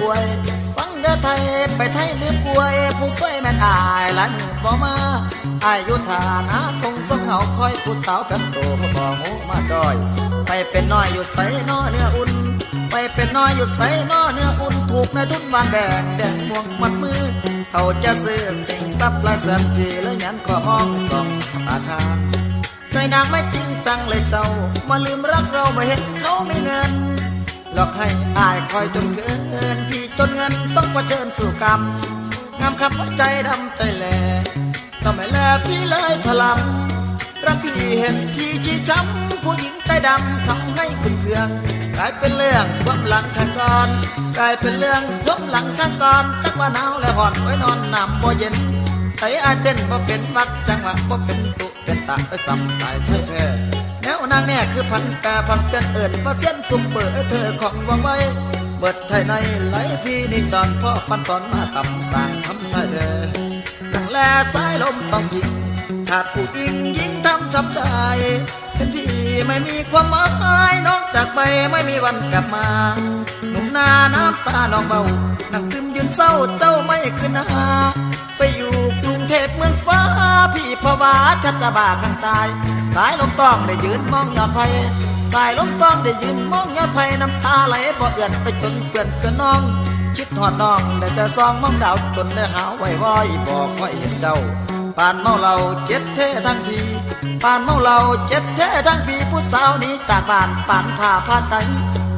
ป่วย ฟังเด้อไทยไปไทยลืมป่วย ผู้ช่วยแม่นอายหลานหนึ่งบ่มาอายุฐานะทงสงเหาคอยผู้สาวแฟนโตบ่หูมาจอย ไปเป็นน้อยอยู่ใส่นอเนื้ออุ่น ไปเป็นน้อยอยู่ใส่นอเนื้ออุ่นถูกในทุนวานแดงแดงพวงมัดมือเขาจะซื้อสิ่งทรัพย์ละแสนปีแล้วยันขอมองสองตาค้างใจนางไม่จริงจังเลยเจ้า มาลืมรักเราไม่เห็นเขาไม่เงิน หลอกให้อายคอยจนเกินพี่จนเงินต้องมาเชิญสู่กรรม งามขับใจดำใจแหลก็ไม่แลพี่เลยถลำรักพี่เห็นที่ชี้ช้ำผู้หญิงใจดำทำให้ขุนเคืองกลายเป็นเรื่องความหลังข้างก่อนกลายเป็นเรื่องความหลังข้างก่อนจักว่าหนาวและห่อนไว้นอนน้ำบ่เย็นไอ้อายเต้นบ่เป็นวักจังหวะบ่เป็นตุเป็นตาไปซ้ำตายใช่แพ้ แนวนางเนี่ยคือพันแปรพันเปลี่ยนเอิญว่าเส้นซุปเปอร์เธอของวังไว้ เบิดไทยในไหลพี่นี่ตอนพ่อปันตอนมาต่ำสร้างทำใช่เธอดังแลสายลมต้องยิงขาดผู้ยิงยิงทำช้ำใจเป็นพี่ไม่มีความหมายนอกจากไปไม่มีวันกลับมาหนุ่มนาน้ำตาน้องเบาหนักซึมยืนเศร้าเจ้าไม่ขึ้นหาไปอยู่กรุงเทพเมืองฟ้าพี่ภาวะแทบจะบาข้างตาย สายลมต้องได้ยืนมองยอดไผ่สายลมต้องได้ยืนมองยอดไผ่น้ำตาไหลบ่เอื่อนไปจนเปื่อนเกินน้อง คิดหอดน้องได้แต่ซองมองดาวจนได้หาไว้วอยบ่ค่อยเห็นเจ้าปานเมาเหล้าเจ็ดเท่ทั้งพีปานเมาเหล้าเจ็ดเท่ทั้งพีผู้สาวนี้จากบ้านปานผ้าผ้าใจ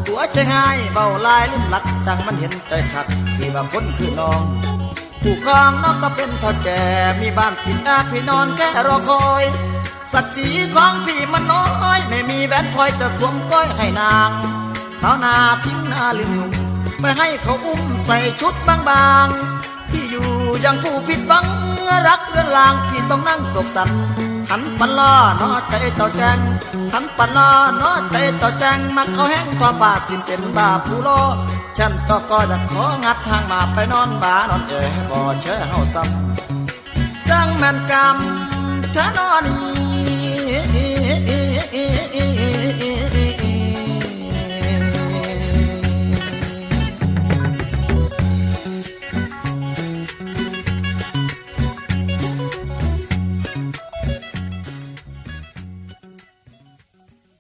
ตัวใจง่ายเบาลายลิ้มหลักจังมันเห็นใจขัดสีบางคนคือน้องผู้ครองน้องก็เป็นทอดแก่มีบ้านพี่นาพี่นอนแค่รอคอย ศักดิ์ศรีของพี่มันน้อย ไม่มีแหวนพลอยจะสวมก้อยให้นาง สาวนาทิ้งหน้าลืมหนุ่มไปให้เขาอุ้มใส่ชุดบางๆที่อยู่ยังผู้ผิดหวังรักเรื่อนลางพี่ต้องนั่งโศกสันหันปันล้อนอใจเจ้าแจงหันปันล้อนอใจเจ้าแจงมักเขาแห้งทอป่าสิเป็นบาผู้โลฉันก็ก็จะของัดทางมาไปนอนบานอนเอ๋บ่เชื่อเฮาซ้ำดังแม่นกรรมเธอนอนี